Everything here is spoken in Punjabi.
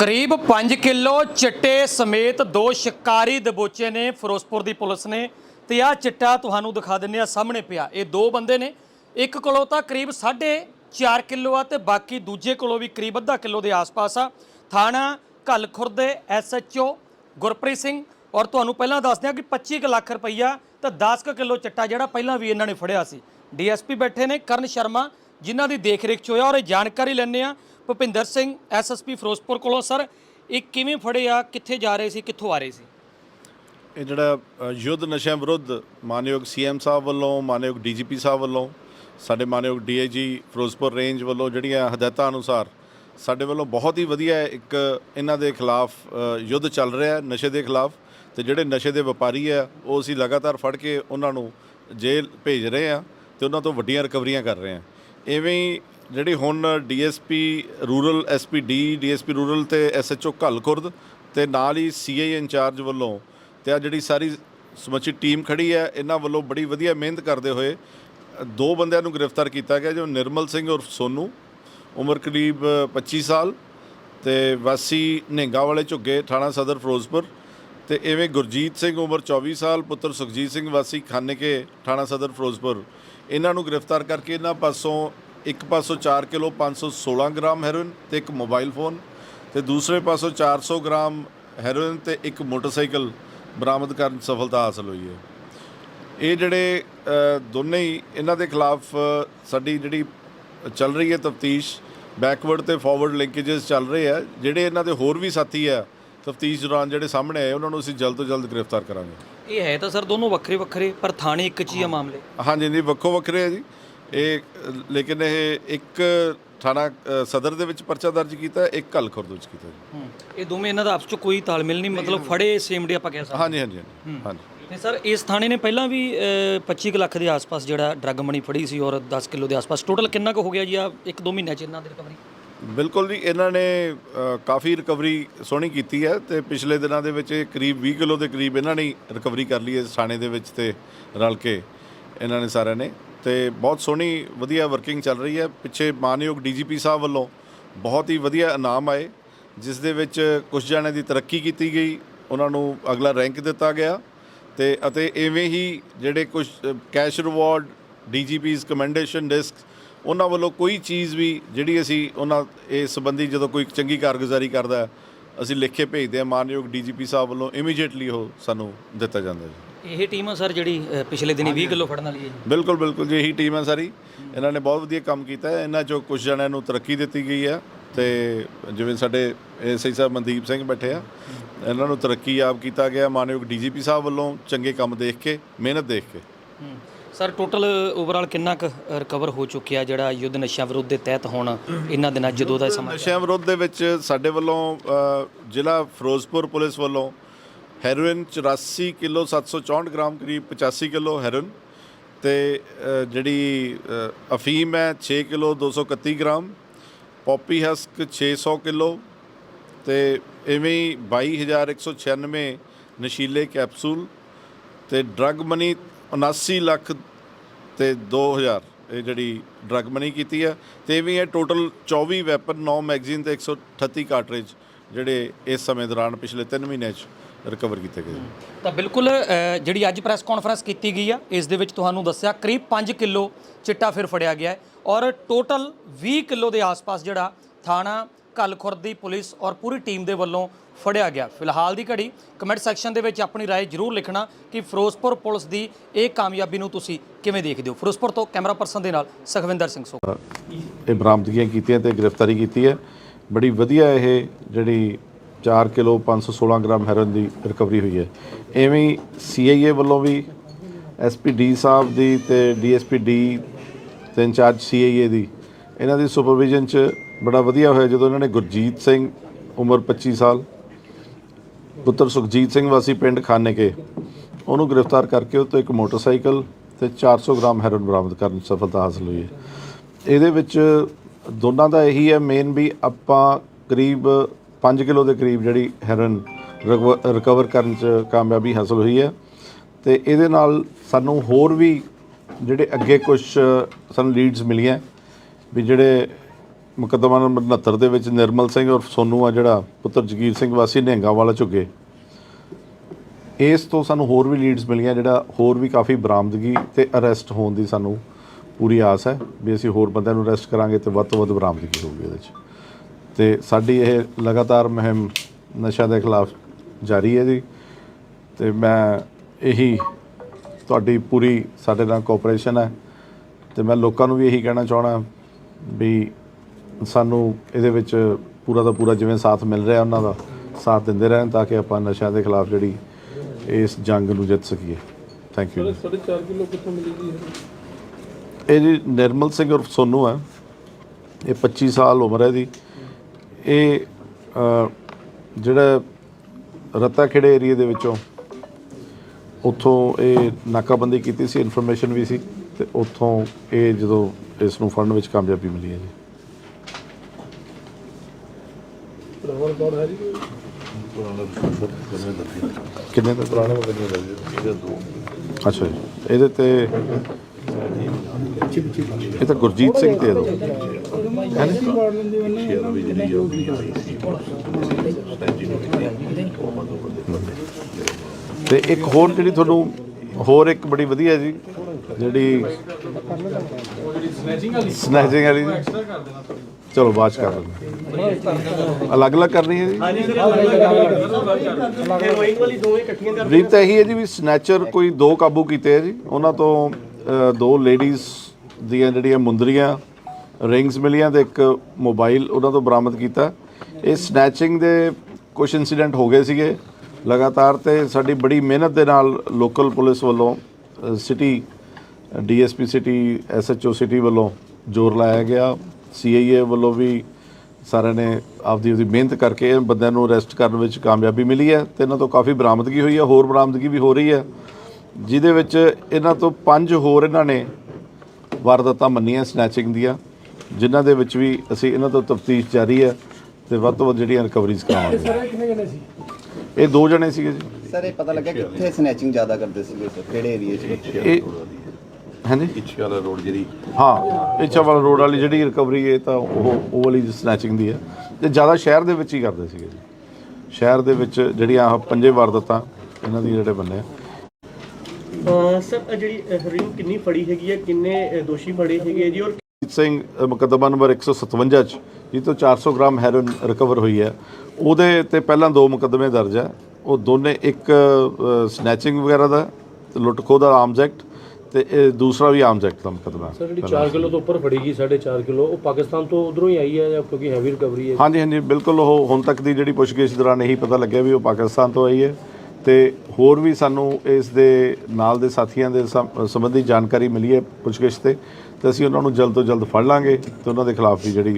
ਕਰੀਬ 5 ਕਿਲੋ ਚਿੱਟੇ ਸਮੇਤ ਦੋ ਸ਼ਿਕਾਰੀ ਦਬੋਚੇ ਨੇ। ਫਿਰੋਜ਼ਪੁਰ ਦੀ ਪੁਲਿਸ ਨੇ ਤੇ ਆਹ ਚਿੱਟਾ ਤੁਹਾਨੂੰ ਦਿਖਾ ਦਿੰਨੇ ਆ ਸਾਹਮਣੇ ਪਿਆ। ਇਹ ਦੋ ਬੰਦੇ ਨੇ, ਇੱਕ ਕੋਲੋਂ ਤਾਂ ਕਰੀਬ 4.5 ਕਿਲੋ ਆ ਤੇ ਬਾਕੀ ਦੂਜੇ ਕੋਲੋਂ ਵੀ ਕਰੀਬ ਅੱਧਾ ਕਿਲੋ ਦੇ ਆਸ-ਪਾਸ ਆ। ਥਾਣਾ ਘੱਲ ਖੁਰਦ ਦੇ ਐਸਐਚਓ ਗੁਰਪ੍ਰੀਤ ਸਿੰਘ, ਔਰ ਤੁਹਾਨੂੰ ਪਹਿਲਾਂ ਦੱਸ ਦਿਆਂ ਕਿ 25 ਕੁ ਲੱਖ ਰੁਪਈਆ ਤਾਂ 10 ਕੁ ਕਿਲੋ ਚਿੱਟਾ ਜਿਹੜਾ ਪਹਿਲਾਂ ਵੀ ਇਹਨਾਂ ਨੇ ਫੜਿਆ ਸੀ। ਡੀਐਸਪੀ ਬੈਠੇ ਨੇ, ਕਰਨ ਸ਼ਰਮਾ, ਜਿਨ੍ਹਾਂ ਦੀ ਦੇਖਰੇਖ 'ਚ ਹੋਇਆ, ਔਰ ਇਹ ਜਾਣਕਾਰੀ ਲੈਣੇ ਆ ਭੁਪਿੰਦਰ ਸਿੰਘ ਐਸਐਸਪੀ ਫਿਰੋਜ਼ਪੁਰ ਕੋਲੋਂ, ਸਰ, ਇਹ ਕਿਵੇਂ ਫੜੇ ਆ, ਕਿੱਥੇ ਜਾ ਰਹੇ ਸੀ, ਕਿੱਥੋਂ ਆ ਰਹੇ ਸੀ? ਇਹ ਜਿਹੜਾ ਯੁੱਧ ਨਸ਼ਿਆਂ ਵਿਰੁੱਧ ਮਾਨਯੋਗ ਸੀਐਮ ਸਾਹਿਬ ਵੱਲੋਂ, ਮਾਨਯੋਗ ਡੀਜੀਪੀ ਸਾਹਿਬ ਵੱਲੋਂ, ਸਾਡੇ ਮਾਨਯੋਗ ਡੀਆਈਜੀ ਫਿਰੋਜ਼ਪੁਰ ਰੇਂਜ ਵੱਲੋਂ ਜਿਹੜੀਆਂ ਹਦਾਇਤਾਂ ਅਨੁਸਾਰ, ਸਾਡੇ ਵੱਲੋਂ ਬਹੁਤ ਹੀ ਵਧੀਆ ਇੱਕ ਇਹਨਾਂ ਦੇ ਖਿਲਾਫ ਯੁੱਧ ਚੱਲ ਰਿਹਾ ਹੈ, ਨਸ਼ੇ ਦੇ ਖਿਲਾਫ। ਤੇ ਜਿਹੜੇ ਨਸ਼ੇ ਦੇ ਵਪਾਰੀ ਆ ਉਹ ਅਸੀਂ ਲਗਾਤਾਰ ਫੜ ਕੇ ਉਹਨਾਂ ਨੂੰ ਜੇਲ੍ਹ ਭੇਜ ਰਹੇ ਆ ਤੇ ਉਹਨਾਂ ਤੋਂ ਵੱਡੀਆਂ ਰਿਕਵਰੀਆਂ ਕਰ ਰਹੇ ਆ ਐਵੇਂ ਹੀ ਜਿਹੜੀ ਹੁਣ DSP rural SPD DSP rural ਤੇ ਐਸਐਚਓ ਘੱਲਖੁਰਦ ਤੇ ਨਾਲ ਹੀ ਸੀਆਈ ਇੰਚਾਰਜ ਵੱਲੋਂ ਤੇ ਆ ਜਿਹੜੀ ਸਾਰੀ ਸਮੁੱਚੀ ਟੀਮ ਖੜੀ ਹੈ, ਇਹਨਾਂ ਵੱਲੋਂ ਬੜੀ ਵਧੀਆ ਮਿਹਨਤ ਕਰਦੇ ਹੋਏ ਦੋ ਬੰਦਿਆਂ ਨੂੰ ਗ੍ਰਿਫਤਾਰ ਕੀਤਾ ਗਿਆ, ਜੋ ਨਿਰਮਲ ਸਿੰਘ ਉਰਫ ਸੋਨੂ, ਉਮਰ ਕਰੀਬ 25 ਸਾਲ ਤੇ ਵਾਸੀ ਨਿਹੰਗਾ ਵਾਲੇ ਝੁੱਗੇ, ਥਾਣਾ ਸਦਰ ਫਿਰੋਜ਼ਪੁਰ ਤੇ ਐਵੇਂ ਗੁਰਜੀਤ ਸਿੰਘ ਉਮਰ 24 ਸਾਲ, ਪੁੱਤਰ ਸੁਖਜੀਤ ਸਿੰਘ ਵਾਸੀ ਖਾਨੇਕੇ, ਥਾਣਾ ਸਦਰ ਫਿਰੋਜ਼ਪੁਰ। ਇਹਨਾਂ ਨੂੰ ਗ੍ਰਿਫਤਾਰ ਕਰਕੇ ਇਹਨਾਂ ਪਾਸੋਂ ਇੱਕ ਪਾਸੋਂ 4 ਕਿਲੋ 516 ਗ੍ਰਾਮ ਹੈਰੋਇਨ ਤੇ ਇੱਕ ਮੋਬਾਈਲ ਫੋਨ ਤੇ ਦੂਸਰੇ ਪਾਸੋਂ 400 ਗ੍ਰਾਮ ਹੈਰੋਇਨ ਤੇ ਇੱਕ ਮੋਟਰਸਾਈਕਲ ਬਰਾਮਦ ਕਰਨ ਸਫਲਤਾ ਹਾਸਲ ਹੋਈ ਹੈ। ਇਹ ਜਿਹੜੇ ਦੋਨੇ ਹੀ ਇਹਨਾਂ ਦੇ ਖਿਲਾਫ ਸਾਡੀ ਜਿਹੜੀ ਚੱਲ ਰਹੀ ਹੈ ਤਫਤੀਸ਼ ਬੈਕਵਰਡ ਤੇ ਫਾਰਵਰਡ ਲਿੰਕੇजेस ਚੱਲ ਰਹੇ ਆ ਜਿਹੜੇ ਇਹਨਾਂ ਦੇ ਹੋਰ ਵੀ ਸਾਥੀ ਆ ਤਫਤੀਸ਼ ਦੌਰਾਨ ਜਿਹੜੇ ਸਾਹਮਣੇ ਆਏ ਉਹਨਾਂ ਨੂੰ ਅਸੀਂ ਜਲਦ ਤੋਂ ਜਲਦ ਗ੍ਰਿਫਤਾਰ ਕਰਾਂਗੇ। ਇਹ ਹੈ ਤਾਂ ਸਰ ਦੋਨੋਂ ਵੱਖਰੇ ਵੱਖਰੇ ਪਰ ਥਾਣੇ ਇੱਕ ਚ ਹੀ ਆ ਮਾਮਲੇ। ਹਾਂਜੀ ਨਹੀਂ ਵੱਖੋ ਵੱਖਰੇ ਆ ਜੀ। ਇਹ ਲੇਕਿਨ ਇਹ ਇੱਕ ਥਾਣਾ ਸਦਰ ਦੇ ਵਿੱਚ ਪਰਚਾ ਦਰਜ ਕੀਤਾ ਇੱਕ ਘੱਲ ਖੁਰਦ ਵਿੱਚ ਕੀਤਾ ਜੀ। ਹੂੰ ਇਹ ਦੋਵੇਂ ਇਹਨਾਂ ਦਾ ਆਪਸ ਚ ਕੋਈ ਤਾਲਮੇਲ ਨਹੀਂ ਮਤਲਬ ਫੜੇ ਸੇਮ ਡੇ ਆਪਾਂ ਕਹਿ ਸਕਦੇ ਹਾਂਜੀ ਹਾਂਜੀ ਹਾਂਜੀ, ਹਾਂਜੀ। ਤੇ ਸਰ ਇਸ ਥਾਣੇ ਨੇ ਪਹਿਲਾਂ ਵੀ ਅਹ, 25 ਕੁ ਲੱਖ ਦੇ ਆਸ-ਪਾਸ ਜਿਹੜਾ ਡਰੱਗ ਮਨੀ ਫੜੀ ਸੀ ਔਰ 10 ਕਿਲੋ ਦੇ ਆਸ-ਪਾਸ। ਟੋਟਲ ਕਿੰਨਾ ਕੁ ਹੋ ਗਿਆ ਜੀ ਆ ਇੱਕ ਦੋ ਮਹੀਨਿਆਂ ਚ ਇਹਨਾਂ ਦੀ ਰਿਕਵਰੀ ਬਿਲਕੁਲ ਜੀ ਇਹਨਾਂ ਨੇ ਕਾਫੀ ਰਿਕਵਰੀ ਸੋਹਣੀ ਕੀਤੀ ਹੈ ਤੇ ਪਿਛਲੇ ਦਿਨਾਂ ਦੇ ਵਿੱਚ ਇਹ ਕਰੀਬ 20 ਕਿਲੋ ਦੇ ਕਰੀਬ ਇਹਨਾਂ ਨੇ ਰਿਕਵਰੀ ਕਰ ਲਈ ਹੈ ਥਾਣੇ ਦੇ ਵਿੱਚ ਤੇ ਰਲ ਕੇ ਇਹਨਾਂ ਨੇ ਸਾਰਿਆਂ ਨੇ। ਤੇ ਬਹੁਤ ਸੋਹਣੀ, ਵਧੀਆ ਵਰਕਿੰਗ ਚੱਲ ਰਹੀ ਹੈ। ਪਿੱਛੇ ਮਾਨਯੋਗ ਡੀਜੀਪੀ ਸਾਹਿਬ ਵੱਲੋਂ ਬਹੁਤ ਹੀ ਵਧੀਆ ਇਨਾਮ ਆਏ, ਜਿਸ ਦੇ ਵਿੱਚ ਕੁਝ ਜਣਿਆਂ ਦੀ ਤਰੱਕੀ ਕੀਤੀ ਗਈ, ਉਹਨਾਂ ਨੂੰ ਅਗਲਾ ਰੈਂਕ ਦਿੱਤਾ ਗਿਆ ਤੇ ਅਤੇ ਐਵੇਂ ਹੀ ਜਿਹੜੇ ਕੁਝ cash reward DGP's commendation disc ਉਹਨਾਂ ਵੱਲੋਂ ਕੋਈ ਚੀਜ਼ ਵੀ ਜਿਹੜੀ ਅਸੀਂ ਉਹਨਾਂ ਇਸ ਸੰਬੰਧੀ ਜਦੋਂ ਕੋਈ ਚੰਗੀ ਕਾਰਗੁਜ਼ਾਰੀ ਕਰਦਾ ਅਸੀਂ ਲਿਖ ਕੇ ਭੇਜਦੇ ਹਾਂ। ਮਾਨਯੋਗ ਡੀਜੀਪੀ ਸਾਹਿਬ ਵੱਲੋਂ ਇਮੀਡੀਏਟਲੀ ਉਹ ਸਾਨੂੰ ਦਿੱਤਾ ਜਾਂਦਾ ਜੀ ਇਹ ਟੀਮ ਆ ਸਰ ਜਿਹੜੀ ਪਿਛਲੇ ਦਿਨੀ 20 ਕਿਲੋ ਫੜਨ ਵਾਲੀ ਹੈ ਜੀ। ਬਿਲਕੁਲ ਬਿਲਕੁਲ ਜੀ ਇਹੀ ਟੀਮ ਹੈ ਸਾਰੀ। ਇਹਨਾਂ ਨੇ ਬਹੁਤ ਵਧੀਆ ਕੰਮ ਕੀਤਾ ਹੈ। ਇਹਨਾਂ ਚੋਂ ਕੁਝ ਜਣਿਆਂ ਨੂੰ ਤਰੱਕੀ ਦਿੱਤੀ ਗਈ ਹੈ ਤੇ ਜਿਵੇਂ ਸਾਡੇ ਐਸਆਈ ਸਾਹਿਬ ਮਨਦੀਪ ਸਿੰਘ ਬੈਠੇ ਆ ਇਹਨਾਂ ਨੂੰ ਤਰੱਕੀ ਆਪ ਕੀਤਾ ਗਿਆ। ਮਾਨਯੋਗ ਡੀਜੀਪੀ ਸਾਹਿਬ ਵੱਲੋਂ ਚੰਗੇ ਕੰਮ ਦੇਖ ਕੇ ਮਿਹਨਤ ਦੇਖ ਕੇ। ਹੂੰ। ਸਰ ਟੋਟਲ ਓਵਰਆਲ ਕਿੰਨਾ ਕੁ ਰਿਕਵਰ ਹੋ ਚੁੱਕਿਆ ਜਿਹੜਾ ਯੁੱਧ ਨਸ਼ਾ ਵਿਰੁੱਧ ਦੇ ਤਹਿਤ ਹੁਣ ਇਹਨਾਂ ਦਿਨਾਂ 'ਚ ਜਦੋਂ ਦਾ ਸਮਾਂ ਨਸ਼ਿਆਂ ਵਿਰੁੱਧ ਦੇ ਵਿੱਚ ਸਾਡੇ ਵੱਲੋਂ ਅ, ਜ਼ਿਲ੍ਹਾ ਫਿਰੋਜ਼ਪੁਰ ਪੁਲਿਸ ਵੱਲੋਂ ਹੈਰੋਇਨ 84 ਕਿਲੋ 764 ਗ੍ਰਾਮ ਕਰੀਬ 85 ਕਿਲੋ ਹੈਰੋਇਨ ਤੇ ਜਿਹੜੀ ਅਫੀਮ ਹੈ 6 kilo 231 gram, poppy husk 600 kilo ਤੇ ਐਵੇਂ ਹੀ 22196 ਨਸ਼ੀਲੇ ਕੈਪਸੂਲ ਤੇ ਡਰੱਗ ਮਨੀ 79 ਲੱਖ ਤੇ 2000 ਇਹ ਜਿਹੜੀ ਡਰੱਗ ਮਨੀ ਕੀਤੀ ਹੈ ਤੇ ਇਹ ਵੀ ਹੈ ਟੋਟਲ 24 ਵੈਪਨ 9 ਮੈਗਜ਼ੀਨ ਤੇ 138 ਕਾਰਟ੍ਰਿਜ ਜਿਹੜੇ ਇਸ ਸਮੇਂ ਦੌਰਾਨ ਪਿਛਲੇ 3 ਮਹੀਨਿਆਂ 'ਚ ਰਿਕਵਰ ਕੀਤੇ ਗਏ ਤਾਂ ਬਿਲਕੁਲ ਅਹ, ਜਿਹੜੀ ਅੱਜ ਪ੍ਰੈਸ ਕਾਨਫਰੰਸ ਕੀਤੀ ਗਈ ਆ ਇਸ ਦੇ ਵਿੱਚ ਤੁਹਾਨੂੰ ਦੱਸਿਆ ਕਰੀਬ 5 ਕਿਲੋ ਚਿੱਟਾ ਫਿਰ ਫੜਿਆ ਗਿਆ ਹੈ ਔਰ ਟੋਟਲ 20 ਕਿਲੋ ਦੇ ਆਸ-ਪਾਸ ਜਿਹੜਾ ਥਾਣਾ ਕਲਖੁਰਦ ਦੀ ਪੁਲਿਸ ਔਰ ਪੂਰੀ ਟੀਮ ਦੇ ਵੱਲੋਂ ਫੜਿਆ ਗਿਆ ਫਿਲਹਾਲ ਦੀ ਘੜੀ ਕਮੈਂਟ ਸੈਕਸ਼ਨ ਦੇ ਵਿੱਚ ਆਪਣੀ رائے ਜ਼ਰੂਰ ਲਿਖਣਾ ਕਿ ਫਿਰੋਜ਼ਪੁਰ ਪੁਲਿਸ ਦੀ ਇਹ ਕਾਮਯਾਬੀ ਨੂੰ ਤੁਸੀਂ ਕਿਵੇਂ ਦੇਖਦੇ ਹੋ ਫਿਰੋਜ਼ਪੁਰ ਤੋਂ ਕੈਮਰਾ ਪਰਸਨ ਦੇ ਨਾਲ ਸੁਖਵਿੰਦਰ ਸਿੰਘ ਸੋ ਇਹ ਬਰਾਮਦਗੀਆਂ ਕੀਤੀਆਂ ਤੇ ਗ੍ਰਿਫਤਾਰੀ ਕੀਤੀ ਹੈ ਬੜੀ ਵਧੀਆ ਇਹ ਜਿਹੜੀ 4 ਕਿਲੋ 516 ਗ੍ਰਾਮ ਹੈਰੋਇਨ ਦੀ ਰਿਕਵਰੀ ਹੋਈ ਹੈ। ਐਵੇਂ ਹੀ ਸੀਆਈਏ ਵੱਲੋਂ ਵੀ ਐਸਪੀ ਡੀ ਸਾਹਿਬ ਦੀ ਤੇ ਡੀਐਸਪੀ ਡੀ ਤੇ ਇੰਚਾਰਜ ਸੀਆਈਏ ਦੀ, ਇਹਨਾਂ ਦੀ ਸੁਪਰਵਿਜ਼ਨ ਚ ਬੜਾ ਵਧੀਆ ਹੋਇਆ ਜਦੋਂ ਇਹਨਾਂ ਨੇ ਗੁਰਜੀਤ ਸਿੰਘ ਉਮਰ 25 ਸਾਲ, ਪੁੱਤਰ ਸੁਖਜੀਤ ਸਿੰਘ ਵਾਸੀ ਪਿੰਡ ਖਾਨੇਕੇ, ਉਹਨੂੰ ਗ੍ਰਿਫਤਾਰ ਕਰਕੇ ਉਹ ਤੋਂ ਇੱਕ ਮੋਟਰਸਾਈਕਲ ਤੇ 400 ਗ੍ਰਾਮ ਹੈਰੋਇਨ ਬਰਾਮਦ ਕਰਨ 'ਚ ਸਫਲਤਾ ਹਾਸਲ ਹੋਈ ਹੈ। ਇਹਦੇ ਵਿੱਚ ਦੋਨਾਂ ਦਾ ਇਹੀ ਹੈ ਮੇਨ ਵੀ ਆਪਾਂ ਕਰੀਬ 5 ਕਿਲੋ ਦੇ ਕਰੀਬ ਜਿਹੜੀ ਹੈਰੋਇਨ ਰਿਕਵਰ ਕਰਨ 'ਚ ਕਾਮਯਾਬੀ ਹਾਸਲ ਹੋਈ ਹੈ ਤੇ ਇਹਦੇ ਨਾਲ ਸਾਨੂੰ ਹੋਰ ਵੀ ਜਿਹੜੇ ਅੱਗੇ ਕੁਝ ਸਾਨੂੰ ਲੀਡਸ ਮਿਲੀਆਂ ਵੀ ਜਿਹੜੇ ਮੁਕੱਦਮਾ ਨੰਬਰ 69 ਦੇ ਵਿੱਚ ਨਿਰਮਲ ਸਿੰਘ ਔਰ ਸੋਨੂ ਆ ਜਿਹੜਾ ਪੁੱਤਰ ਜਗੀਰ ਸਿੰਘ ਵਾਸੀ ਨਹਿੰਗਾ ਵਾਲਾ ਝੁੱਗੇ। ਇਸ ਤੋਂ ਸਾਨੂੰ ਹੋਰ ਵੀ ਲੀਡਸ ਮਿਲੀਆਂ ਜਿਹੜਾ ਹੋਰ ਵੀ ਕਾਫੀ ਬਰਾਮਦਗੀ ਤੇ ਅਰੈਸਟ ਹੋਣ ਦੀ ਸਾਨੂੰ ਪੂਰੀ ਆਸ ਹੈ ਵੀ ਅਸੀਂ ਹੋਰ ਬੰਦਿਆਂ ਨੂੰ ਅਰੈਸਟ ਕਰਾਂਗੇ ਤੇ ਵੱਧ ਤੋਂ ਵੱਧ ਬਰਾਮਦਗੀ ਹੋਊਗੀ ਇਹਦੇ 'ਚ। ਤੇ ਸਾਡੀ ਇਹ ਲਗਾਤਾਰ ਮੁਹਿੰਮ ਨਸ਼ਾ ਦੇ ਖਿਲਾਫ ਜਾਰੀ ਹੈ ਜੀ। ਤੇ ਮੈਂ ਇਹੀ ਤੁਹਾਡੀ ਪੂਰੀ ਸਾਡੇ ਨਾਲ ਕੋਆਪਰੇਸ਼ਨ ਹੈ। ਤੇ ਮੈਂ ਲੋਕਾਂ ਨੂੰ ਵੀ ਇਹੀ ਕਹਿਣਾ ਚਾਹਣਾ ਵੀ ਸਾਨੂੰ ਇਹਦੇ ਵਿੱਚ ਪੂਰਾ ਦਾ ਪੂਰਾ ਜਿਵੇਂ ਸਾਥ ਮਿਲ ਰਿਹਾ ਉਹਨਾਂ ਦਾ ਸਾਥ ਦਿੰਦੇ ਰਹਿਣ ਤਾਂ ਕਿ ਆਪਾਂ ਨਸ਼ਿਆਂ ਦੇ ਖਿਲਾਫ ਜਿਹੜੀ ਇਸ ਜੰਗ ਨੂੰ ਜਿੱਤ ਸਕੀਏ। ਥੈਂਕ ਯੂ 4.5 ਕਿਲੋ ਕਿੱਥੋਂ ਮਿਲੀ ਜੀ ਇਹ ਜੀ ਨਿਰਮਲ ਸਿੰਘ ਉਰਫ ਸੋਨੂ ਹੈ। ਇਹ 25 ਸਾਲ ਉਮਰ ਹੈ ਇਹਦੀ ਇਹ ਜਿਹੜਾ ਰਤਾ ਖੇੜੇ ਏਰੀਆ ਦੇ ਵਿੱਚੋਂ ਉੱਥੋਂ ਇਹ ਨਾਕਾਬੰਦੀ ਕੀਤੀ ਸੀ ਇਨਫੋਰਮੇਸ਼ਨ ਵੀ ਸੀ ਤੇ ਉੱਥੋਂ ਇਹ ਜਦੋਂ ਇਸ ਨੂੰ ਫੜਨ ਵਿੱਚ ਕਾਮਯਾਬੀ ਮਿਲੀ ਹੈ ਜੀ। ਪ੍ਰਵਰ ਕੌਣ ਹੈ ਜੀ? ਕਿੰਨੇ ਦਾ? ਪੁਰਾਣੇ ਮੁਕੱਦਮੇ ਦਾ। ਅੱਛਾ ਜੀ। ਇਹਦੇ ਤੇ ਇਹ ਤਾਂ ਗੁਰਜੀਤ ਸਿੰਘ ਤੇ ਦੋ। ਤੇ ਇੱਕ ਹੋਰ ਜਿਹੜੀ ਤੁਹਾਨੂੰ, ਹੋਰ ਇੱਕ ਬੜੀ ਵਧੀਆ ਜੀ, ਜਿਹੜੀ ਸਨੈਚਿੰਗ ਵਾਲੀ ਜੀ। ਚਲੋ, ਬਾਅਦ ਚ ਕਰ ਲੈਂਦੇ ਅਲੱਗ-ਅਲੱਗ ਕਰਨੀ ਹੈ ਜੀ? ਰੀਤ ਤਾਂ ਇਹੀ ਹੈ ਜੀ ਵੀ ਸਨੈਚਰ ਕੋਈ ਦੋ ਕਾਬੂ ਕੀਤੇ ਹੈ ਜੀ। ਉਹਨਾਂ ਤੋਂ ਦੋ ਲੇਡੀਜ਼ ਦੀਆਂ ਜਿਹੜੀਆਂ ਮੁੰਦਰੀਆਂ ਰਿੰਗਸ ਮਿਲੀਆਂ ਤੇ ਇੱਕ ਮੋਬਾਈਲ ਉਹਨਾਂ ਤੋਂ ਬਰਾਮਦ ਕੀਤਾ। ਇਹ ਸਨੈਚਿੰਗ ਦੇ ਕੁਝ ਇਨਸੀਡੈਂਟ ਹੋ ਗਏ ਸੀਗੇ। ਲਗਾਤਾਰ ਤੇ ਸਾਡੀ ਬੜੀ ਮਿਹਨਤ ਦੇ ਨਾਲ ਲੋਕਲ ਪੁਲਿਸ ਵੱਲੋਂ city DSP city SHO city ਵੱਲੋਂ ਜ਼ੋਰ ਲਾਇਆ ਗਿਆ। ਸੀਆਈਏ ਵੱਲੋਂ ਵੀ ਸਾਰਿਆਂ ਨੇ ਆਪਦੀ ਉਹਦੀ ਮਿਹਨਤ ਕਰਕੇ ਇਹ ਬੰਦਿਆਂ ਨੂੰ ਅਰੈਸਟ ਕਰਨ ਵਿੱਚ ਕਾਮਯਾਬੀ ਮਿਲੀ ਹੈ ਤੇ ਇਹਨਾਂ ਤੋਂ ਕਾਫੀ ਬਰਾਮਦਗੀ ਹੋਈ ਹੈ, ਹੋਰ ਬਰਾਮਦਗੀ ਵੀ ਹੋ ਰਹੀ ਹੈ, ਜਿਹਦੇ ਵਿੱਚ ਇਹਨਾਂ ਤੋਂ ਪੰਜ ਹੋਰ ਇਹਨਾਂ ਨੇ ਵਾਰਦਾਤਾਂ ਮੰਨੀਆਂ ਸਨੈਚਿੰਗ ਦੀਆਂ। ਜਿਨ੍ਹਾਂ ਦੇ ਵਿੱਚ ਵੀ ਅਸੀਂ ਇਹਨਾਂ ਤੋਂ ਤਫਤੀਸ਼ ਜਾਰੀ ਹੈ ਤੇ ਵੱਧ ਤੋਂ ਵੱਧ ਜਿਹੜੀਆਂ ਰਿਕਵਰੀਜ਼ ਕਰਾਵਾਂਗੇ। ਸਾਰੇ ਕਿੰਨੇ ਕਿੰਨੇ ਸੀ? ਇਹ ਦੋ ਜਣੇ ਸੀਗੇ ਜੀ। ਸਰ ਇਹ ਪਤਾ ਲੱਗਾ ਕਿੱਥੇ ਸਨੈਚਿੰਗ ਜ਼ਿਆਦਾ ਕਰਦੇ ਸੀਗੇ ਸਰ? ਕਿਹੜੇ ਏਰੀਏ 'ਚ? ਇਹ ਹਾਂਜੀ? ਇੱਛਾ ਵਾਲਾ ਰੋਡ ਜਿਹੜੀ ਹਾਂ ਇੱਛਾ ਵਾਲਾ ਰੋਡ ਵਾਲੀ ਜਿਹੜੀ ਰਿਕਵਰੀ ਹੈ ਤਾਂ ਉਹ ਉਹ ਵਾਲੀ ਸਨੈਚਿੰਗ ਦੀ ਹੈ। ਤੇ ਜ਼ਿਆਦਾ ਸ਼ਹਿਰ ਦੇ ਵਿੱਚ ਹੀ ਕਰਦੇ ਸੀਗੇ ਜੀ। ਸ਼ਹਿਰ ਦੇ ਵਿੱਚ ਜਿਹੜੀਆਂ ਆਹ ਪੰਜੇ ਵਾਰਦਾਤਾਂ ਇਹਨਾਂ ਦੀ ਜਿਹੜੇ ਬੰਨੇ ਆ। ਸਰ ਜਿਹੜੀ ਅਹ ਰਿੰਗ ਕਿੰਨੀ ਫੜੀ ਹੈਗੀ ਹੈ? ਕਿੰਨੇ ਦੋਸ਼ੀ ਫੜੇ ਹੈਗੇ ਜੀ? ਔਰ ਜੀਤ ਸਿੰਘ ਮੁਕੱਦਮਾ ਨੰਬਰ 157 ਚ ਜਿਹ ਤੋਂ 400 ਗ੍ਰਾਮ ਹੈਰੋਇਨ ਰਿਕਵਰ ਹੋਈ ਹੈ। ਉਹਦੇ ਤੇ ਪਹਿਲਾਂ ਦੋ ਮੁਕੱਦਮੇ ਦਰਜ ਹੈ। ਉਹ ਦੋਨੇ ਇੱਕ ਸਨੈਚਿੰਗ ਵਗੈਰਾ ਦਾ ਲੁੱਟ ਖੋਹ ਦਾ ਆਰਮਸ ਐਕਟ ਤੇ ਇਹ ਦੂਸਰਾ ਵੀ ਆਰਮਸ ਐਕਟ ਦਾ ਮੁਕੱਦਮਾ ਸਰ ਜਿਹੜੀ 4 ਕਿਲੋ ਤੋਂ ਉੱਪਰ ਫੜੀ ਗਈ 4.5 ਕਿਲੋ ਉਹ ਪਾਕਿਸਤਾਨ ਤੋਂ ਉਧਰੋਂ ਹੀ ਆਈ ਹੈ ਜਾਂ ਕਿਉਂਕਿ ਹੈਵੀ ਰਿਕਵਰੀ ਹੈ? ਹਾਂਜੀ ਹਾਂਜੀ ਬਿਲਕੁਲ ਉਹ ਹੁਣ ਤੱਕ ਦੀ ਜਿਹੜੀ ਪੁੱਛਗਿੱਛ ਦੌਰਾਨ ਇਹੀ ਪਤਾ ਲੱਗਿਆ ਵੀ ਉਹ ਪਾਕਿਸਤਾਨ ਤੋਂ ਆਈ ਹੈ। ਤੇ ਹੋਰ ਵੀ ਸਾਨੂੰ ਇਸ ਦੇ ਨਾਲ ਦੇ ਸਾਥੀਆਂ ਦੇ ਸੰਬੰਧੀ ਜਾਣਕਾਰੀ ਮਿਲੀ ਹੈ ਪੁੱਛਗਿੱਛ ਤੇ। ਤੇ ਅਸੀਂ ਉਹਨਾਂ ਨੂੰ ਜਲਦ ਤੋਂ ਜਲਦ ਫੜ ਲਾਂਗੇ ਤੇ ਉਹਨਾਂ ਦੇ ਖਿਲਾਫ ਵੀ ਜਿਹੜੀ